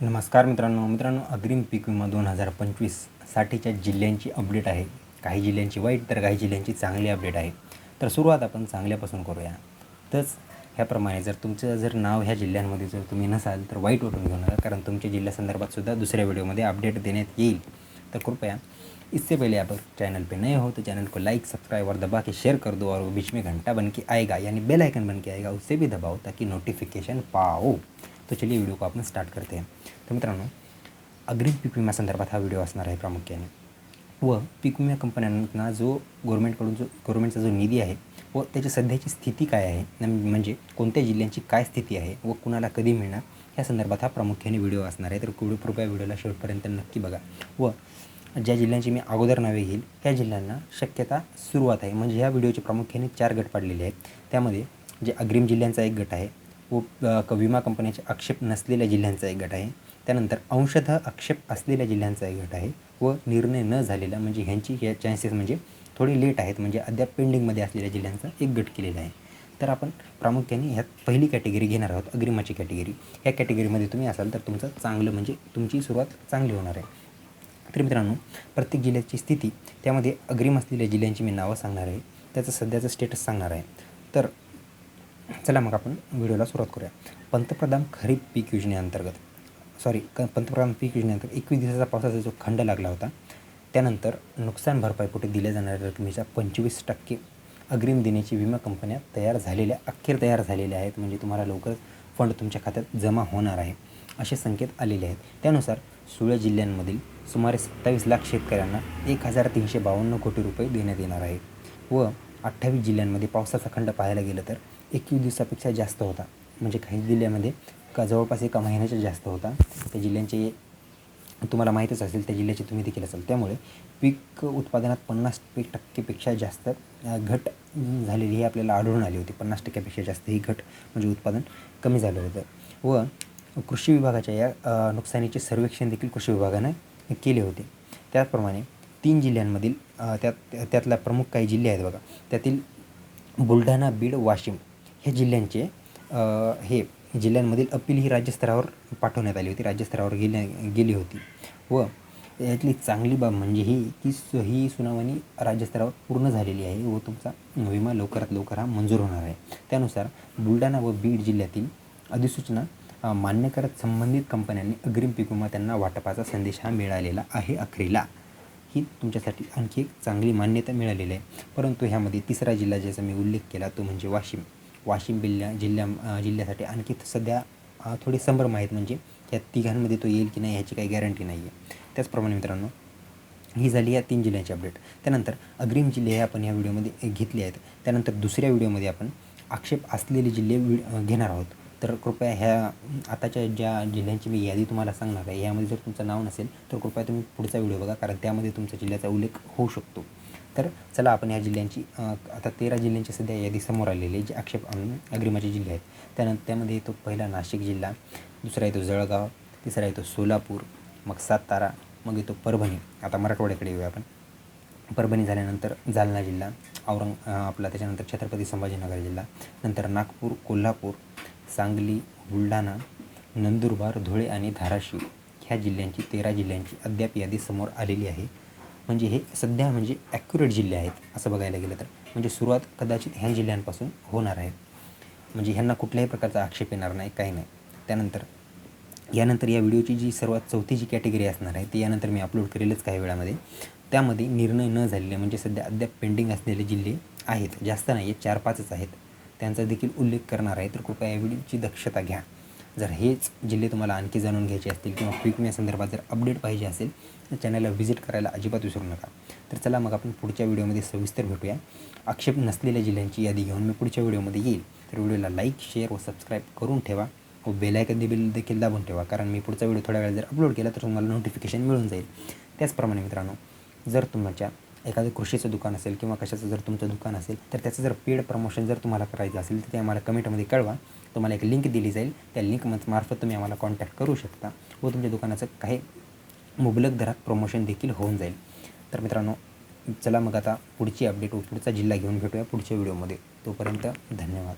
नमस्कार मित्रांनो मित्रांनो अग्रिम पीक विमा दोन हजार पंचवीससाठीच्या जिल्ह्यांची अपडेट आहे. काही जिल्ह्यांची वाईट तर काही जिल्ह्यांची चांगली अपडेट आहे. तर सुरुवात आपण चांगल्यापासून करूया. तच ह्याप्रमाणे जर तुमचं जर नाव ह्या जिल्ह्यांमध्ये जर तुम्ही नसाल तर वाईट वाटून घेऊ नका कारण तुमच्या जिल्ह्यासंदर्भात सुद्धा दुसऱ्या व्हिडिओमध्ये अपडेट देण्यात येईल. तर कृपया इससे पहले आप चैनल पे नए हो तो चैनल को लाइक सब्सक्राइब और दबा के शेयर कर दो और वो बीच में घंटा बन के आएगा यानी बेल आइकन बन के आएगा उसे भी दबाओ ताकि नोटिफिकेशन पाओ. तो चलिए व्हिडिओ को आपण स्टार्ट करते हैं। तर मित्रांनो अग्रिम पीक विम्यासंदर्भात हा व्हिडिओ असणार आहे प्रामुख्याने. व पीक विमा कंपन्यांना जो गव्हर्मेंटकडून जो गव्हर्मेंटचा जो निधी आहे व त्याची सध्याची स्थिती काय आहे म्हणजे कोणत्या जिल्ह्यांची काय स्थिती आहे व कुणाला कधी मिळणार ह्या संदर्भात हा प्रामुख्याने व्हिडिओ असणार आहे. तर कृ- कृपया व्हिडिओला शेवटपर्यंत नक्की बघा. व ज्या जिल्ह्यांची मी अगोदर नावे घेईल त्या जिल्ह्यांना शक्यता सुरुवात आहे. म्हणजे ह्या व्हिडिओचे प्रामुख्याने चार गट पाडलेले आहेत. त्यामध्ये जे अग्रिम जिल्ह्यांचा एक गट आहे व क- विमा कंपन्याचे आक्षेप नसलेल्या जिल्ह्यांचा एक गट आहे. त्यानंतर अंशतः आक्षेप असलेल्या जिल्ह्यांचा एक गट आहे व निर्णय न झालेला म्हणजे ह्यांची ह्या चान्सेस म्हणजे थोडी लेट आहेत. म्हणजे अद्याप पेंडिंगमध्ये असलेल्या जिल्ह्यांचा एक गट केलेला आहे. तर आपण प्रामुख्याने ह्यात पहिली कॅटेगरी घेणार आहोत अग्रिमाची कॅटेगरी ह्या कॅटेगरीमध्ये तुम्ही असाल तर तुमचं चांगलं म्हणजे तुमची सुरुवात चांगली होणार आहे. तर मित्रांनो प्रत्येक जिल्ह्याची स्थिती त्यामध्ये अग्रिम असलेल्या जिल्ह्यांची मी नावं सांगणार आहे. त्याचं सध्याचं स्टेटस सांगणार आहे. तर चला मग आपण व्हिडिओला सुरुवात करूया. पंतप्रधान खरीप पीक योजनेअंतर्गत सॉरी क पंतप्रधान पीक योजनेअंतर्गत एकवीस दिवसाचा पावसाचा जो खंड लागला होता त्यानंतर नुकसान भरपाईपोटी दिल्या जाणाऱ्या रकमेच्या पंचवीस टक्के अग्रिम देण्याची विमा कंपन्या तयार झालेल्या अखेर तयार झालेल्या आहेत. म्हणजे तुम्हाला लवकर फंड तुमच्या खात्यात जमा होणार आहे असे संकेत आलेले आहेत. त्यानुसार सोळा जिल्ह्यांमधील सुमारे सत्तावीस लाख शेतकऱ्यांना एक हजार तीनशे बावन्न कोटी रुपये देण्यात येणार आहे. व अठ्ठावीस जिल्ह्यांमध्ये पावसाचा खंड पाहायला गेलं तर एकवीस दिवसापेक्षा जास्त होता. म्हणजे काही जिल्ह्यामध्ये का जवळपास एका महिन्याच्या जास्त होता. त्या जिल्ह्यांचे तुम्हाला माहीतच असेल त्या जिल्ह्याचे तुम्ही देखील असाल. त्यामुळे पीक उत्पादनात पन्नास पे टक्केपेक्षा जास्त घट झालेली ही आपल्याला आढळून आली होती. पन्नास टक्क्यापेक्षा जास्त ही घट म्हणजे उत्पादन कमी झालं होतं. व कृषी विभागाच्या या नुकसानीचे सर्वेक्षण देखील कृषी विभागानं केले होते. त्याचप्रमाणे तीन जिल्ह्यांमधील त्यात त्यातला प्रमुख काही जिल्हे आहेत बघा. त्यातील बुलढाणा बीड वाशिम ह्या जिल्ह्यांचे हे जिल्ह्यांमधील अपील ही राज्यस्तरावर पाठवण्यात आली होती राज्यस्तरावर गेल्या गेली होती. व यातली चांगली बाब म्हणजे ही की सु ही सुनावणी राज्यस्तरावर पूर्ण झालेली आहे व तुमचा विमा लवकरात लवकर हा मंजूर होणार आहे. त्यानुसार बुलढाणा व बीड जिल्ह्यातील अधिसूचना मान्य करत संबंधित कंपन्यांनी अग्रिम पीक विमा त्यांना वाटपाचा संदेश हा मिळालेला आहे अखेरीला. ही तुमच्यासाठी आणखी एक चांगली मान्यता मिळालेली आहे. परंतु ह्यामध्ये तिसरा जिल्हा ज्याचा मी उल्लेख केला तो म्हणजे वाशिम. वाशिम जिल्ह्या जिल्ह्या जिल्ह्यासाठी आणखी सध्या थोडे संभ्रम आहेत म्हणजे या तिघांमध्ये तो येईल की नाही ह्याची काही गॅरंटी नाही आहे. त्याचप्रमाणे मित्रांनो ही झाली या तीन जिल्ह्यांची अपडेट त्यानंतर अग्रिम जिल्हे हे आपण या व्हिडिओमध्ये घेतले आहेत. त्यानंतर दुसऱ्या व्हिडिओमध्ये आपण आक्षेप असलेले जिल्हे वि- घेणार आहोत. तर कृपया ह्या आताच्या ज्या जिल्ह्यांची मी यादी तुम्हाला सांगणार आहे यामध्ये जर तुमचं नाव नसेल तर कृपया तुम्ही पुढचा व्हिडिओ बघा कारण त्यामध्ये तुमच्या जिल्ह्याचा उल्लेख होऊ शकतो. तर चला आपण या जिल्ह्यांची आता तेरा जिल्ह्यांची सध्या यादी समोर आलेली आहे जे आक्षेप अग्रिमाचे जिल्हे आहेत. त्यानंतर त्यामध्ये येतो पहिला नाशिक जिल्हा दुसरा येतो जळगाव तिसरा येतो सोलापूर मग सातारा मग येतो परभणी. आता मराठवाड्याकडे येऊया आपण. परभणी झाल्यानंतर जालना जिल्हा औरंग आपला त्याच्यानंतर छत्रपती संभाजीनगर जिल्हा नंतर नागपूर कोल्हापूर सांगली बुलढाणा नंदुरबार धुळे आणि धाराशिव ह्या जिल्ह्यांची तेरा जिल्ह्यांची अद्याप यादी समोर आलेली आहे. म्हणजे हे सध्या म्हणजे ॲक्युरेट जिल्हे आहेत असं बघायला गेलं तर. म्हणजे सुरुवात कदाचित ह्या जिल्ह्यांपासून होणार आहे. म्हणजे ह्यांना कुठल्याही प्रकारचा आक्षेप येणार नाही काही नाही. त्यानंतर यानंतर या व्हिडिओची जी सर्वात चौथी जी कॅटेगरी असणार आहे ती यानंतर मी अपलोड करेलच काही वेळामध्ये. त्यामध्ये निर्णय न झालेले म्हणजे सध्या अद्याप पेंडिंग असलेले जिल्हे आहेत जास्त नाही आहेत चार पाचच आहेत. त्यांचा देखील उल्लेख करणार आहे तर कृपया या व्हिडिओची दक्षता घ्या. जर हेच जिल्हे तुम्हाला आणखी जाणून घ्यायचे असतील किंवा पीक विम्यासंदर्भात जर अपडेट पाहिजे असेल तर चॅनलला व्हिजिट करायला अजिबात विसरू नका. तर चला मग आपण पुढच्या व्हिडिओमध्ये सविस्तर भेटूया. आक्षेप नसलेल्या जिल्ह्यांची यादी घेऊन मी पुढच्या व्हिडिओमध्ये येईल. तर व्हिडिओला लाईक शेअर व सबस्क्राईब करून ठेवा व बेलायकन बिल देखील दाबून ठेवा. कारण मी पुढचा व्हिडिओ थोड्या वेळा जर अपलोड केला तर तुम्हाला नोटिफिकेशन मिळून जाईल. त्याचप्रमाणे मित्रांनो जर तुमच्या एखादं कृषीचं दुकान असेल किंवा कशाचं जर तुमचं दुकान असेल तर त्याचं जर पेड प्रमोशन जर तुम्हाला करायचं असेल तर ते आम्हाला कमेंटमध्ये कळवा. तुम्हाला एक लिंक दिली जाईल. त्या लिंक मार्फत तुम्ही आम्हाला कॉन्टॅक्ट करू शकता व तुमच्या दुकानाचं काही मुबलक दरात प्रमोशन देखील होऊन जाईल. तर मित्रांनो चला मग आता पुढची अपडेट व पुढचा जिल्हा घेऊन भेटूया पुढच्या व्हिडिओमध्ये तोपर्यंत धन्यवाद.